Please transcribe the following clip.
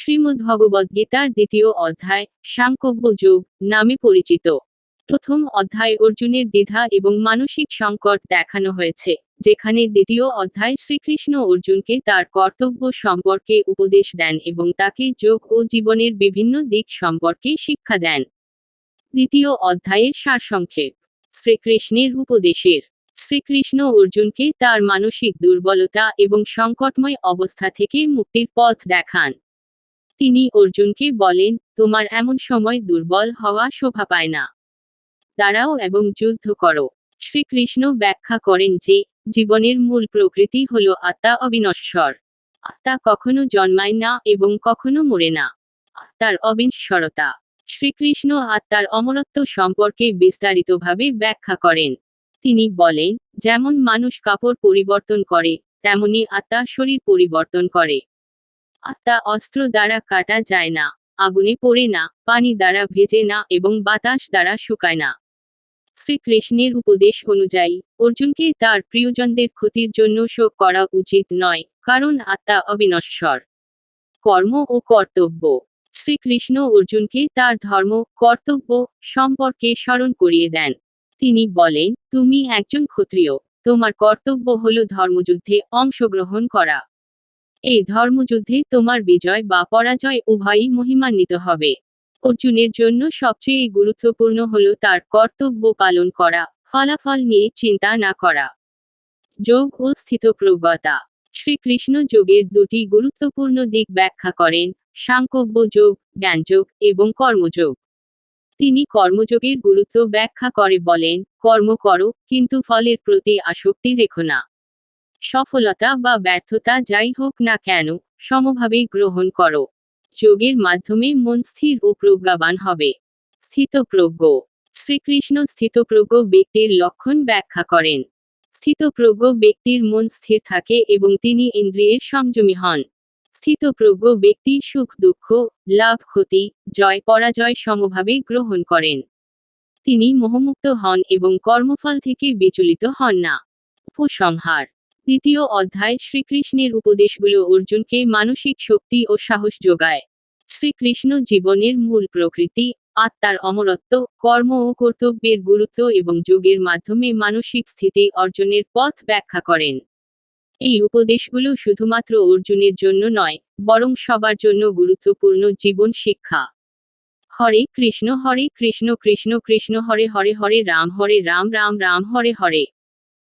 শ্রীমদ্ভগবদ্গীতার দ্বিতীয় অধ্যায় সাংকব্য যোগ, নামে পরিচিত। প্রথম অধ্যায় অর্জুনের দ্বিধা এবং মানসিক সংকট দেখানো হয়েছে, যেখানে দ্বিতীয় অধ্যায় শ্রীকৃষ্ণ অর্জুনকে তার কর্তব্য সম্পর্কে উপদেশ দেন এবং তাকে যোগ ও জীবনের বিভিন্ন দিক সম্পর্কে শিক্ষা দেন। দ্বিতীয় অধ্যায়ের সারসংক্ষেপ, শ্রীকৃষ্ণের উপদেশের। শ্রীকৃষ্ণ অর্জুনকে তার মানসিক দুর্বলতা এবং সংকটময় অবস্থা থেকে মুক্তির পথ দেখান। তিনি অর্জুনকে বলেন, তোমার এমন সময় দুর্বল হওয়া শোভা পায় না। দাঁড়াও এবং যুদ্ধ করো। শ্রীকৃষ্ণ ব্যাখ্যা করেন যে, জীবনের মূল প্রকৃতি হল আত্মা অবিনশ্বর। আত্মা কখনো জন্মায় না এবং কখনো মরে না। আত্মার অবিনশ্বরতা। শ্রীকৃষ্ণ আত্মার অমরত্ব সম্পর্কে বিস্তারিতভাবে ব্যাখ্যা করেন। তিনি বলেন, যেমন মানুষ কাপড় পরিবর্তন করে, তেমনি আত্মা শরীর পরিবর্তন করে। আত্মা অস্ত্র দ্বারা কাটা যায় না, আগুনে পড়ে না, পানি দ্বারা ভেজে না এবং বাতাস দ্বারা শুকায় না। শ্রীকৃষ্ণের উপদেশ অনুযায়ী, অর্জুনকে তার প্রিয়জনদের ক্ষতির জন্য শোক করা উচিত নয়, কারণ আত্মা অবিনশ্বর। কর্ম ও কর্তব্য। শ্রীকৃষ্ণ অর্জুনকে তার ধর্ম, কর্তব্য সম্পর্কে স্মরণ করিয়ে দেন। তিনি বলেন, তুমি একজন ক্ষত্রিয়। তোমার কর্তব্য হল ধর্মযুদ্ধে অংশগ্রহণ করা। এই ধর্মযুদ্ধে তোমার বিজয় বা পরাজয় উভয়ই মহিমান্বিত হবে। অর্জুনের জন্য সবচেয়ে গুরুত্বপূর্ণ হল তার কর্তব্য পালন করা, ফলাফল নিয়ে চিন্তা না করা। যোগ ও স্থিতপ্রজ্ঞতা। শ্রীকৃষ্ণ যোগের দুটি গুরুত্বপূর্ণ দিক ব্যাখ্যা করেন, সাংকব্য যোগ, জ্ঞানযোগ এবং কর্মযোগ। তিনি কর্মযোগের গুরুত্ব ব্যাখ্যা করে বলেন, কর্ম করো, কিন্তু ফলের প্রতি আসক্তি রেখো না। সফলতা বা ব্যর্থতা যাই হোক না কেন, সমভাবে গ্রহণ করো। যোগের মাধ্যমে মন স্থির ও প্রজ্ঞাবান হবে। স্থিতপ্রজ্ঞ। শ্রীকৃষ্ণ স্থিতপ্রজ্ঞ ব্যক্তির লক্ষণ ব্যাখ্যা করেন। স্থিতপ্রজ্ঞ ব্যক্তির মন স্থির থাকে এবং তিনি ইন্দ্রিয়ের সংযমী হন। স্থিতপ্রজ্ঞ ব্যক্তি সুখ, দুঃখ, লাভ, ক্ষতি, জয়, পরাজয় সমভাবে গ্রহণ করেন। তিনি মোহমুক্ত হন এবং কর্মফল থেকে বিচলিত হন না। উপসংহার। দ্বিতীয় অধ্যায় শ্রীকৃষ্ণের উপদেশগুলো অর্জুনকে মানসিক শক্তি ও সাহস যোগায়। শ্রীকৃষ্ণ জীবনের মূল প্রকৃতি, আত্মার অমরত্ব, কর্ম ও কর্তব্যের গুরুত্ব এবং যোগের মাধ্যমে মানসিক স্থিতি অর্জনের পথ ব্যাখ্যা করেন। এই উপদেশগুলো শুধুমাত্র অর্জুনের জন্য নয়, বরং সবার জন্য গুরুত্বপূর্ণ জীবন শিক্ষা। হরে কৃষ্ণ হরে কৃষ্ণ কৃষ্ণ কৃষ্ণ, হরে হরে হরে রাম হরে রাম রাম রাম, হরে হরে।